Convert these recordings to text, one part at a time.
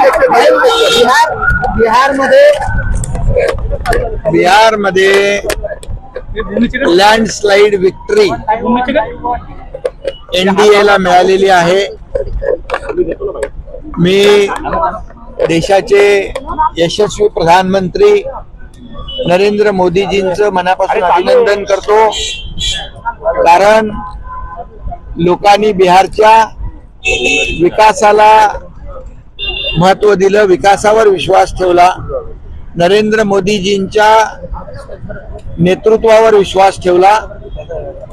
बिहार बिहारमध्ये बिहारमध्ये landslide victory NDA ला मिळालेली आहे. मी देशाचे यशस्वी प्रधानमंत्री नरेंद्र मोदीजींचं मनापासून अभिनंदन करतो. कारण लोकांनी बिहारच्या विकासाला महत्त्व दिलं विकासावर विश्वास ठेवला. नरेंद्र मोदीजींच्या नेतृत्वावर विश्वास ठेवला.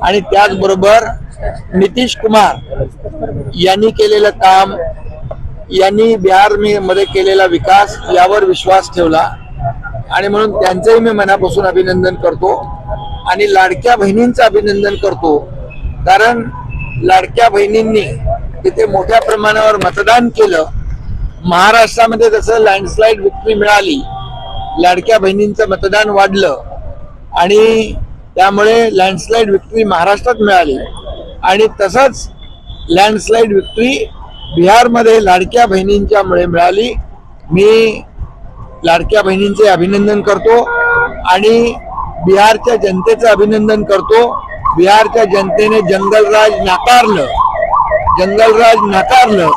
आणि त्याचबरोबर नितीश कुमार यांनी केलेलं काम यांनी बिहार मी- मध्ये केलेला विकास यावर विश्वास ठेवला. आणि म्हणून त्यांचंही मी मनापासून अभिनंदन करतो. आणि लाडक्या बहिणींचं अभिनंदन करतो. कारण लाडक्या बहिणींनी तिथे मोठ्या प्रमाणावर मतदान केलं. महाराष्ट्रामध्ये जसं लँडस्लाईड विक्ट्री मिळाली लाडक्या बहिणींचं मतदान वाढलं आणि त्यामुळे लँडस्लाईड विक्ट्री महाराष्ट्रात मिळाली. आणि तसंच लँडस्लाईड विक्ट्री बिहारमध्ये लाडक्या बहिणींच्यामुळे मिळाली. मी लाडक्या बहिणींचे अभिनंदन करतो आणि बिहारच्या जनतेचं अभिनंदन करतो. बिहारच्या जनतेने जंगलराज नाकारलं जंगलराज नाकारलं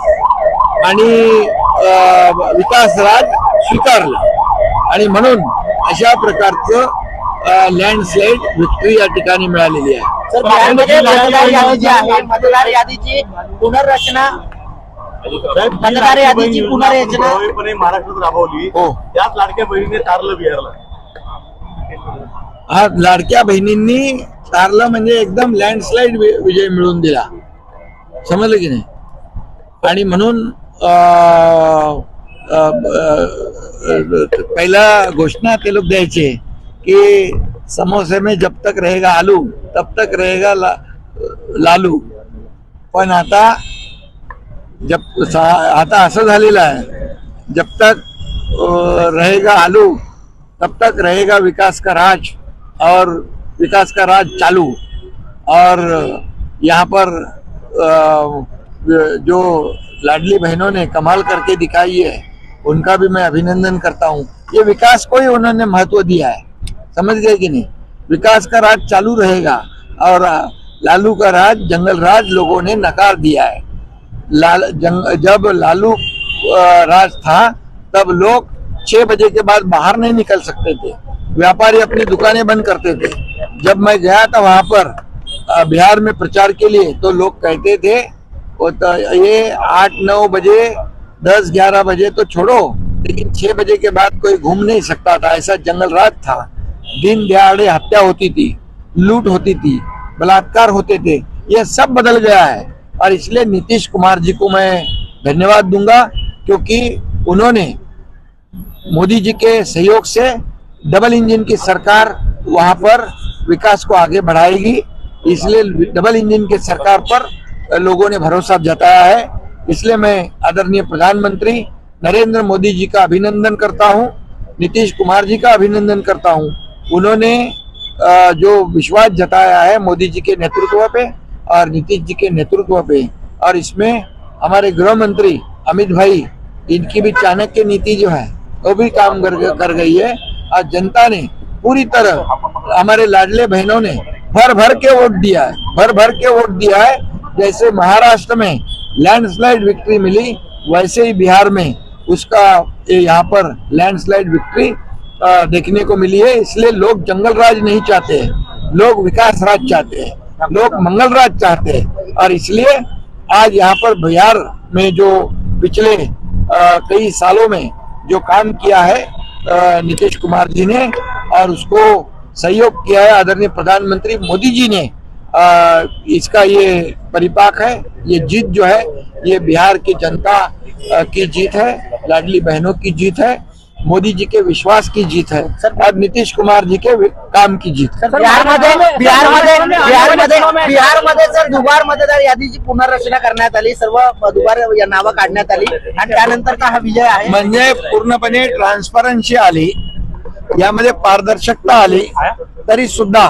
आणि विकासराज स्वीकारलं. आणि म्हणून अशा प्रकारचं लँडस्लाइड विक्ट्री या ठिकाणी मिळालेली आहे. सर बिहारमध्ये मतदार यादी जी आहे. मतदार यादीची पुनर्रचना. मतदार यादीची पुनर्रचना. प्रभावीपणे महाराष्ट्रात राबवली. हो. त्याच लाडक्या बहिणीने तारलं बिहारला. हा लाडक्या बहिणींनी तारलं म्हणजे एकदम लँडस्लाइड विजय मिळवून दिला. समजलं की नाही? आणि म्हणून पहिला घोषणा ते लोक द्यायचे की समोसे में जब तक रहेगा आलू तब तक रहेगा ला, लालू. पण आता जब आता असं झालेलं आहे जब तक रहेगा आलू तब तक रहेगा विकास का राज और विकास का राज चालू. और यहाँ पर आ, जो लाडली बहनों ने कमाल करके दिखाई है उनका भी मैं अभिनंदन करता हूँ। ये विकास को ही उन्होंने महत्व दिया है। समझ गए कि नहीं? विकास का राज चालू रहेगा और लालू का राज जंगल राज लोगों ने नकार दिया है। लाल जंग, जब लालू राज था तब लोग छह बजे के बाद बाहर नहीं निकल सकते थे। व्यापारी अपनी दुकानें बंद करते थे। जब मैं गया था वहाँ पर बिहार में प्रचार के लिए तो लोग कहते थे ये आठ, नौ बजे, दस, ग्यारह बजे तो छोड़ो, लेकिन छह बजे के बाद कोई घूम नहीं सकता था। ऐसा जंगल राज था। दिन दिहाड़े हत्या होती थी, लूट होती थी, बलात्कार होते थे। ये सब बदल गया है। और इसलिए नीतीश कुमार जी को मैं धन्यवाद दूँगा, क्योंकि उन्होंने मोदी जी के सहयोग से डबल इंजन की सरकार वहाँ पर विकास को आगे बढ़ाएगी। इसलिए डबल इंजन की सरकार पर लोगों ने भरोसा जताया है। इसलिए मैं आदरणीय प्रधानमंत्री नरेंद्र मोदी जी का अभिनंदन करता हूँ नीतीश कुमार जी का अभिनंदन करता हूँ। उन्होंने जो विश्वास जताया है मोदी जी के नेतृत्व पे और नीतीश जी के नेतृत्व पे। और इसमें हमारे गृह मंत्री अमित भाई इनकी भी चाणक्य नीति जो है वो भी काम कर, कर गई है। और जनता ने पूरी तरह हमारे लाडले बहनों ने भर भर के वोट दिया है भर भर के वोट दिया है। जैसे महाराष्ट्र में लैंडस्लाइड विक्ट्री मिली, वैसे ही बिहार में उसका यहाँ पर लैंडस्लाइड विक्ट्री देखने को मिली है। इसलिए लोग जंगल राज नहीं चाहते हैं, लोग विकास राज चाहते हैं, लोग मंगल राज चाहते हैं। और इसलिए आज यहाँ पर बिहार में जो पिछले कई सालों में जो काम किया है नीतीश कुमार जी ने और उसको सहयोग किया है आदरणीय प्रधानमंत्री मोदी जी ने अ, इसका ये परिपाक है ये जीत जो है ये बिहार की जनता की जीत है लाडली बहनों की जीत है मोदी जी के विश्वास की जीत है और नीतीश कुमार जी के काम की जीत है। बिहारमध्ये बिहारमध्ये बिहारमध्ये बिहारमध्ये सर दुबार मतदार यादीची पुनर्रचना करण्यात आली सर्व दुबार या नावं काढण्यात आली आणि त्यानंतरचा हा विजय आहे. म्हणजे पूर्णपणे ट्रान्सपरन्सी आली यामध्ये पारदर्शकता आली तरी सुद्धा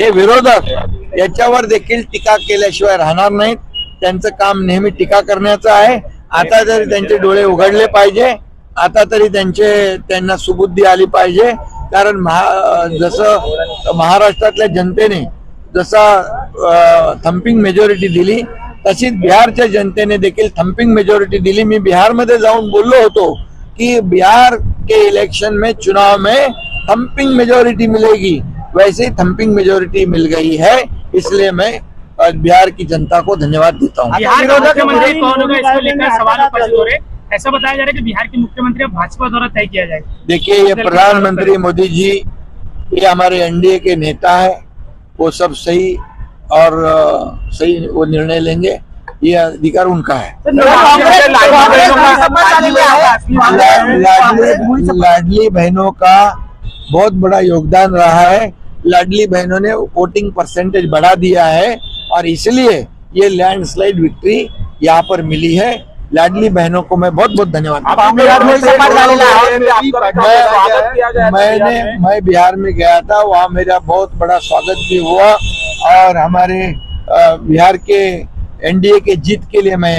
हे विरोधक याच्यावर देखील टीका केल्याशिवाय राहणार नाहीत. त्यांचं काम नेहमी टीका करण्याचं आहे. आता तरी त्यांचे डोळे उघडले पाहिजे आता तरी त्यांचे त्यांना सुबुद्धी आली पाहिजे. कारण महा जसं महाराष्ट्रातल्या जनतेने जसा थम्पिंग मेजॉरिटी दिली तशीच बिहारच्या जनतेने देखील थम्पिंग मेजॉरिटी दिली. मी बिहारमध्ये जाऊन बोललो होतो कि बिहार के इलेक्शन में चुनाव में थम्पिंग मेजॉरिटी मिलेगी. वैसे ही थम्पिंग मेजॉरिटी मिल गई है. इसलिए मैं बिहार की जनता को धन्यवाद देता हूँ। बिहार का मुख्यमंत्री कौन होगा इसको लेकर सवाल उपस्थित हो। रहे ऐसा बताया जा रहा है कि बिहार के मुख्यमंत्री अब भाजपा द्वारा तय किया जाए। देखिए ये प्रधानमंत्री मोदी जी ये हमारे एनडीए के नेता है वो सब सही और सही वो निर्णय लेंगे ये अधिकार उनका है। लाडली लाडली बहनों का बहुत बड़ा योगदान रहा है। लाडली बहनों ने वोटिंग परसेंटेज बढ़ा दिया है और इसलिए ये लैंडस्लाइड विक्ट्री यहाँ पर मिली है। लाडली बहनों को मैं बहुत बहुत धन्यवाद मैंने मैं बिहार में गया था वहाँ मेरा बहुत बड़ा स्वागत भी हुआ और हमारे बिहार के एनडीए के जीत के लिए मैं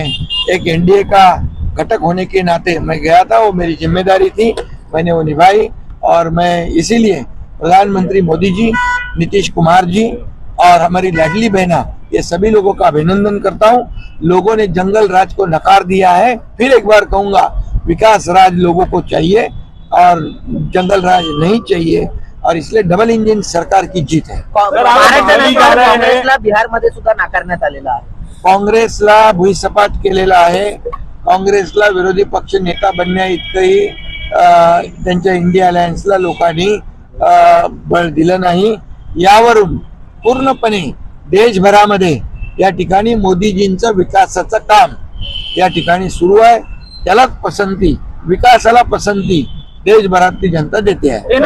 एक एनडीए का घटक होने के नाते मैं गया था वो मेरी ज़िम्मेदारी थी मैंने वो निभाई और मैं इसीलिए प्रधानमंत्री मोदी जी नीतीश कुमार जी और हमारी लाडली बहना ये सभी लोगों का अभिनंदन करता हूँ। लोगों ने जंगल राज को नकार दिया है। फिर एक बार कहूँगा विकास राज लोगों को चाहिए और जंगल राज नहीं चाहिए और इसलिए डबल इंजन सरकार की जीत है। काँग्रेसला बिहारमध्ये सुद्धा नाकारण्यात आलेला भुईसपाट विरोधी पक्ष नेता इतकंही अं, त्यांच्या इंडिया अलायन्सला लोकांनी बळ दिलं नाही. यावरून पूर्णपणे देशभरामध्ये या ठिकाणी मोदीजींचं विकासाचं काम या ठिकाणी सुरू आहे. त्यालाच पसंती विकासाला पसंती देशभरातली जनता देते आहे.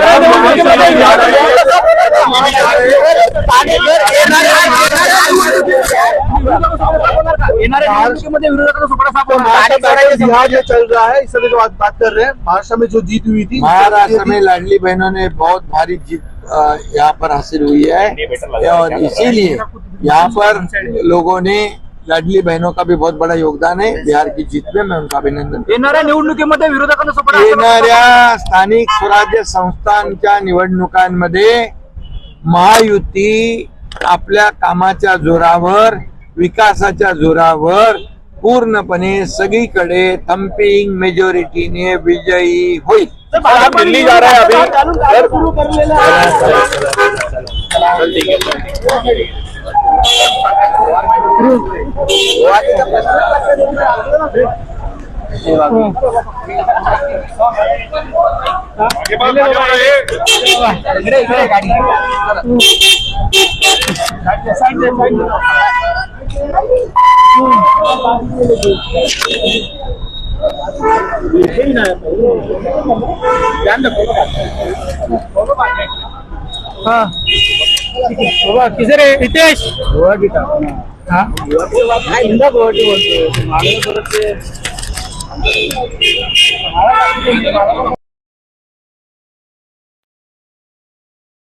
जो आज बात कर रहे हैं। महाराष्ट्र में जो जीत हुई थी महाराष्ट्र में लाडली बहनों ने बहुत भारी जीत यहाँ पर हासिल हुई है। और इसीलिए यहाँ पर लोगों ने लाडली बहनों का भी बहुत बड़ा योगदान है। बिहार की जीत में मैं उनका अभिनंदन. येणाऱ्या निवडणुकीमध्ये विरोधकांना येणाऱ्या स्थानिक स्वराज्य संस्थांच्या निवडणुकांमध्ये महायुती आपल्या कामाच्या जोरावर विकासाच्या जोरावर पूर्णपणे सगळीकडे थम्पिंग मेजॉरिटीने विजयी होईल. दिल्ली जा रहा है अभी। गाडी किसे रे रितेश काय इंदा गोवाटी बोलतोय